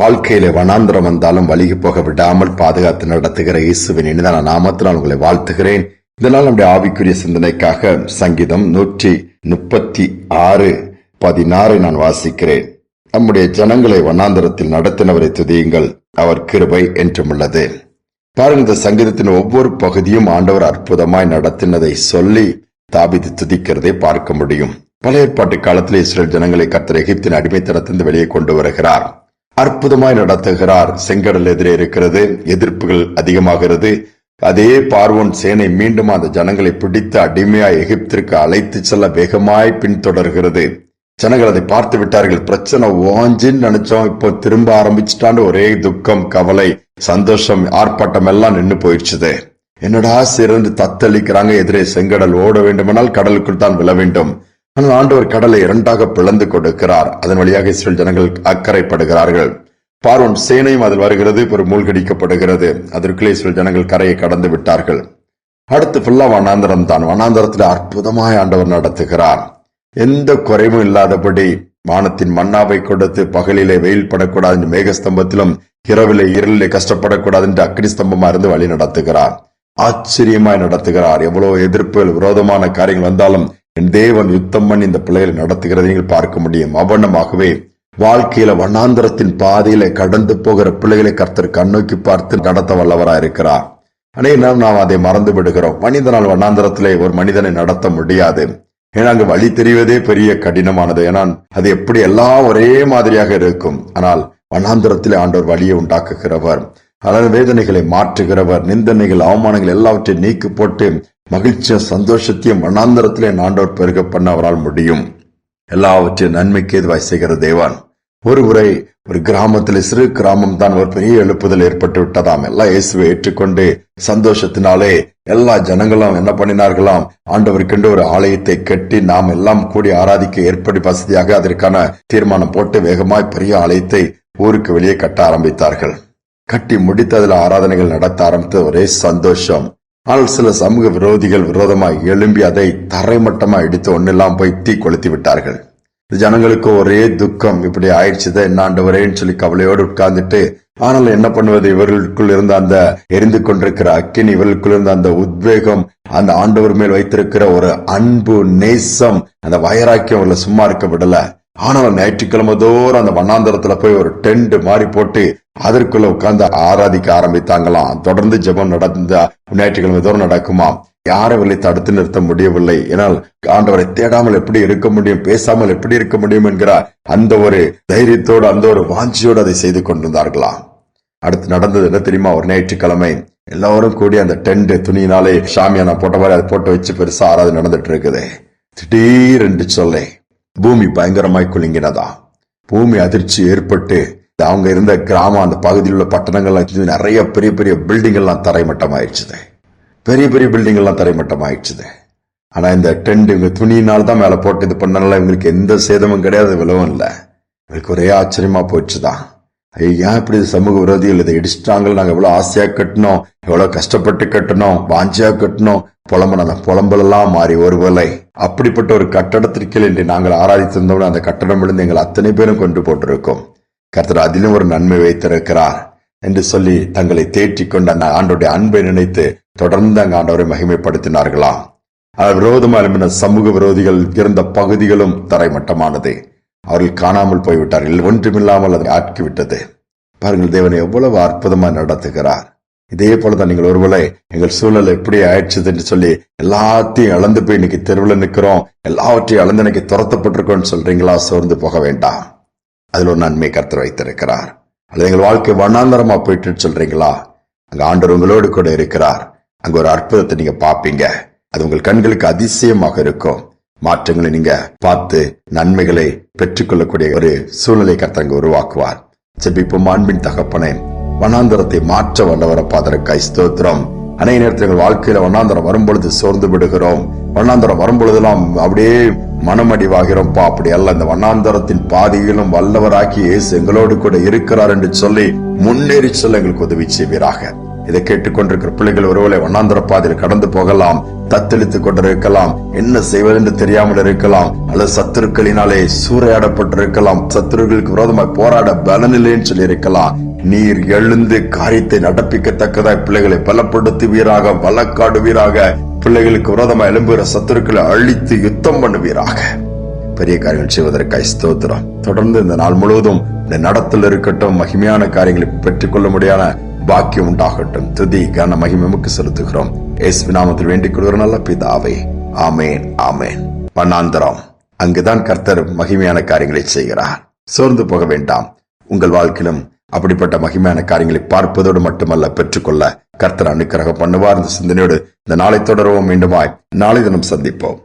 வாழ்க்கையில வனாந்திரம் வந்தாலும் வழிகி போக விடாமல் பாதுகாத்து நடத்துகிற இயேசுவின் இனிதான நாமத்தினால் உங்களை வாழ்த்துகிறேன். இதனால் நம்முடைய ஆவிக்குரிய சிந்தனைக்காக சங்கீதம் நூற்றி முப்பத்தி ஆறு பதினாறை நான் வாசிக்கிறேன். நம்முடைய ஜனங்களை வனாந்தரத்தில் நடத்தினவரை துதியுங்கள். அவர் கிருபை என்றும் உள்ளது. பாருங்க இந்த சங்கீதத்தின் ஒவ்வொரு பகுதியும் ஆண்டவர் அற்புதமாய் நடத்தினதை சொல்லி தாபித்து துதிக்கிறதை பார்க்க முடியும். பழைய ஏற்பாட்டு காலத்தில் இஸ்ரேல் ஜனங்களை கர்த்தர் எகிப்தின் அடிமைத்தனத்திலிருந்து வெளியே கொண்டு வருகிறார். அற்புதமாய் நடத்துகிறார். செங்கடல் எதிரே இருக்கிறது. எதிர்ப்புகள் அதிகமாகிறது. அதே பார்வோன் சேனை மீண்டும் அந்த ஜனங்களை பிடித்து அடிமையாய் எகிப்திற்கு அழைத்து செல்ல வேகமாய் பின்தொடர்கிறது. ஜனங்கள் அதை பார்த்து விட்டார்கள். பிரச்சனை ஓஞ்சின்னு நினைச்சோம். இப்போ திரும்ப ஆரம்பிச்சுட்டான்னு ஒரே துக்கம் கவலை சந்தோஷம் ஆர்ப்பாட்டம் எல்லாம் நின்னு போயிடுச்சுது. என்னடா சிறந்து தத்தளிக்கிறாங்க? எதிரே செங்கடல் ஓட வேண்டுமானால் கடலுக்குள் தான் விழ வேண்டும். ஆனால் ஆண்டவர் கடலை இரண்டாக பிளந்து கொடுக்கிறார். அதன் வழியாக இஸ்ரேல் ஜனங்கள் அக்கறைப்படுகிறார்கள். பார்வன் சேனையும் அதில் வருகிறது ஒரு மூழ்கடிக்கப்படுகிறது. அதற்குள்ளே இஸ்ரேல் ஜனங்கள் கரையை கடந்து விட்டார்கள். அடுத்து ஃபுல்லா வனாந்தரம் தான். வனாந்தரத்தில் அற்புதமாய் ஆண்டவர் நடத்துகிறார். எந்த குறைவும் இல்லாதபடி வானத்தின் மன்னாவை கொடுத்து பகலிலே வெயில் படக்கூடாது என்று மேகஸ்தம்பத்திலும் இரவிலே இருளிலே கஷ்டப்படக்கூடாது என்று அக்னி ஸ்தம்பமா இருந்து வழி நடத்துகிறார். ஆச்சரியமாய் நடத்துகிறார். எவ்வளவு எதிர்ப்புகள் விரோதமான காரியங்கள் வந்தாலும் என் தேவன் யுத்தம் பண்ணி இந்த பிள்ளைகளை நடத்துகிறதை நீங்கள் பார்க்க முடியும். அவனமாகவே வாழ்க்கையில வண்ணாந்திரத்தின் பாதையில கடந்து போகிற பிள்ளைகளை கர்த்தர் கண்ணோக்கி பார்த்து நடத்த வல்லவராய் இருக்கிறார். அநேக நாம் அதை மறந்து விடுகிறோம். மனிதனால் வண்ணாந்திரத்திலே ஒரு மனிதனை நடத்த முடியாது. ஏன்னா அங்கு வழி தெரிவதே பெரிய கடினமானது. ஏன்னா அது எப்படி எல்லாம் ஒரே மாதிரியாக இருக்கும். ஆனால் வண்ணாந்திரத்திலே ஆண்டவர் வழியை உண்டாக்குகிறவர். அதனால் வேதனைகளை மாற்றுகிறவர். நிந்தனைகள் அவமானங்கள் எல்லாவற்றையும் நீக்கி போட்டு மகிழ்ச்சியும் சந்தோஷத்தையும் வண்ணாந்திரத்திலே நாண்டோர் பெருக பண்ண அவரால் முடியும். எல்லாவற்றையும் நன்மைக்கு எதுவாய் செய்கிற தேவான். ஒரு முறை ஒரு கிராமத்தில் சிறு கிராமம் தான் ஒரு பெரிய எழுப்புதல் ஏற்பட்டு விட்டதாம். எல்லாம் இயேசுவை ஏற்றுக்கொண்டு சந்தோஷத்தினாலே எல்லா ஜனங்களும் என்ன பண்ணினார்களாம்? ஆண்டவருக்கென்று ஒரு ஆலயத்தை கட்டி நாம் எல்லாம் கூடி ஆராதிக்க ஏற்படி வசதியாக அதற்கான தீர்மானம் போட்டு வேகமாய் பெரிய ஆலயத்தை ஊருக்கு வெளியே கட்ட ஆரம்பித்தார்கள். கட்டி முடித்ததில் ஆராதனைகள் நடத்த ஆரம்பித்த ஒரே சந்தோஷம். ஆனால் சில சமூக விரோதிகள் விரோதமாய் எழும்பி அதை தரைமட்டமா இடித்து ஒன்னெல்லாம் போய் தீ கொளுத்தி விட்டார்கள். ஜனங்களுக்கு ஒரே துக்கம் இப்படி ஆயிடுச்சுதான் என்ன வரேன்னு சொல்லி கவலையோடு உட்கார்ந்துட்டு ஆனால் என்ன பண்ணுவது இவர்களுக்குள் இருந்த அந்த எரிந்து கொண்டிருக்கிற அக்கினி இவர்களுக்குள் இருந்த அந்த உத்வேகம் அந்த ஆண்டவர் மேல் வைத்திருக்கிற ஒரு அன்பு நேசம் அந்த வயராக்கியம் அவர்களை சும்மா இருக்க விடல. ஆனால் ஞாயிற்றுக்கிழமை தோறும் அந்த வண்ணாந்தரத்துல போய் ஒரு டென்ட் மாதிரி போட்டு அதற்குள்ள உட்கார்ந்து ஆராதிக்க ஆரம்பித்தாங்களாம். தொடர்ந்து ஜெபம் நடந்த ஞாயிற்றுக்கிழமை தோறும் நடக்குமா? யாரும் இவர்களை தடுத்து நிறுத்த முடியவில்லை. ஏனால் ஆண்டவரை தேடாமல் எப்படி இருக்க முடியும் பேசாமல் எப்படி இருக்க முடியும் என்கிற அந்த ஒரு தைரியத்தோடு அந்த ஒரு வாஞ்சியோடு அதை செய்து கொண்டிருந்தார்களாம். அடுத்து நடந்தது என்ன தெரியுமா? ஒரு ஞாயிற்றுக்கிழமை. எல்லாரும் கூடி அந்த டென்ட் துணியினாலே சாமியானா போட்ட மாதிரி அதை போட்டு வச்சு பெருசா ஆராதனை நடந்துட்டு இருக்குது. திடீரென்று சொல்லேன் பூமி பயங்கரமாய் குலுங்கினதா? பூமி அதிர்ச்சி ஏற்பட்டு அவங்க இருந்த கிராமம் அந்த பகுதியில் உள்ள பட்டணங்கள்லாம் நிறைய பெரிய பெரிய பில்டிங் எல்லாம் தரைமட்டம் ஆயிடுச்சுது பெரிய பெரிய பில்டிங் எல்லாம் தரைமட்டம் ஆயிடுச்சுது ஆனா இந்த டென்ட் இவங்க துணியினால் தான் மேல போட்டு இது பண்ணனால இவங்களுக்கு எந்த சேதமும் கிடையாது விலவும் இல்லை. இவங்களுக்கு ஒரே ஆச்சரியமா போயிடுச்சுதான். ஏன் இப்படி சமூக விரோதிகள் இதை இடிச்சிட்டாங்க நாங்க எவ்வளவு ஆசையா கட்டணும் எவ்வளவு கஷ்டப்பட்டு கட்டணும் வாஞ்சியா கட்டணும் புலம்பன அந்த புலம்பலெல்லாம் மாறி ஒருவேளை அப்படிப்பட்ட ஒரு கட்டடத்திற்கு இன்று நாங்கள் ஆராதித்திருந்தோம் அந்த கட்டடம் விழுந்து எங்கள் அத்தனை பேரும் கொண்டு போட்டிருக்கோம். கர்த்தர் அதிலும் ஒரு நன்மை வைத்திருக்கிறார் என்று சொல்லி தங்களை தேற்றிக் கொண்ட அந்த ஆண்டோடைய அன்பை நினைத்து தொடர்ந்து அங்கு ஆண்டவரை மகிமைப்படுத்தினார்களாம். விரோதமாக சமூக விரோதிகள் இருந்த பகுதிகளும் தரைமட்டமானது. அவர்கள் காணாமல் போய்விட்டார்கள் ஒன்றுமில்லாமல் அதை ஆட்கிவிட்டது பாருங்கள் தேவன் எவ்வளவு அற்புதமாக நடத்துகிறார். இதே போலதான் நீங்கள் ஒருவேளை எங்கள் சூழல் எப்படி ஆயிடுச்சது என்று சொல்லி எல்லாத்தையும் இழந்து போய் இன்னைக்கு தெருவில் நிற்கிறோம். எல்லாவற்றையும் இழந்து இன்னைக்கு துரத்தப்பட்டிருக்கோம்னு சொல்றீங்களா? சோர்ந்து போக வேண்டாம். அதில் ஒரு நன்மை கருத்து வைத்திருக்கிறார். அல்லது எங்கள் வாழ்க்கை வண்ணாந்தரமா போயிட்டு சொல்றீங்களா? அங்க ஆண்டவர் உங்களோடு கூட இருக்கிறார். அங்க ஒரு அற்புதத்தை நீங்க பாப்பீங்க அது உங்கள் கண்களுக்கு அதிசயமாக இருக்கும். மாற்றங்களை நீங்க பார்த்து நன்மைகளை பெற்றுக்கொள்ளக்கூடிய ஒரு சூழ்நிலை கர்த்தங்க உருவாக்குவார். செபிப்போம் அன்பின் தகப்பனே வனாந்தரத்தை மாற்ற வல்லவர பாதரக்காய் ஸ்தோத்திரம். அநேக நேரத்தில் எங்கள் வாழ்க்கையில வண்ணாந்தரம் வரும்பொழுது சோர்ந்து விடுகிறோம். வண்ணாந்தரம் வரும்பொழுதெல்லாம் அப்படியே மனமடிவாகிறோம்ப்பா அப்படி அல்ல இந்த வண்ணாந்தரத்தின் பாதியிலும் வல்லவராக்கி இயேசு எங்களோடு கூட இருக்கிறார் என்று சொல்லி முன்னேறி சொல்ல எங்களுக்கு உதவி செய்வீராக. இதை கேட்டுக்கொண்டிருக்கிற பிள்ளைகள் ஒருவேளை வண்ணாந்திர பாதையில் கடந்து போகலாம் தத்தளித்துக் கொண்டிருக்கலாம் என்ன செய்வதென்று தெரியாமல் இருக்கலாம் அல்லது சத்துருக்களினாலே சூறையாடப்பட்டிருக்கலாம் சத்துருக்களுக்கு விரோதமாக போராட பலனில்லைன்னு சொல்லி இருக்கலாம் நீர் எழுந்து காரியத்தை நடப்பிக்கத்தக்கதாய் பிள்ளைகளை பலப்படுத்துவீராக வழக்காடுவீராக பிள்ளைகளுக்கு விரோதமாக எழும்புகிற சத்துருக்களை அழித்து யுத்தம் பண்ணுவீராக. பெரிய காரியங்கள் செய்வதற்காய் ஸ்தோத்திரம். தொடர்ந்து இந்த நாள் முழுவதும் இந்த நடத்தில் இருக்கட்டும் மகிமையான காரியங்களை பெற்றுக்கொள்ள முடியாத பாக்கியம் உண்டாகட்டும் துதி கன மகிமைமுக்கு செலுத்துகிறோம். இயேசு நாமத்தில் வேண்டிக் கொள்கிற நல்ல பிதாவே. ஆமேன் ஆமேன். வண்ணாந்தரம் அங்குதான் கர்த்தர் மகிமையான காரியங்களை செய்கிறார். சோர்ந்து போக வேண்டாம். உங்கள் வாழ்க்கையிலும் அப்படிப்பட்ட மகிமையான காரியங்களை பார்ப்பதோடு மட்டுமல்ல பெற்றுக்கொள்ள கர்த்தர் அனுக்கிரகம் பண்ணுவார். இந்த சிந்தனையோடு இந்த நாளை தொடரவும் மீண்டுமாய் நாளை தினம் சந்திப்போம்.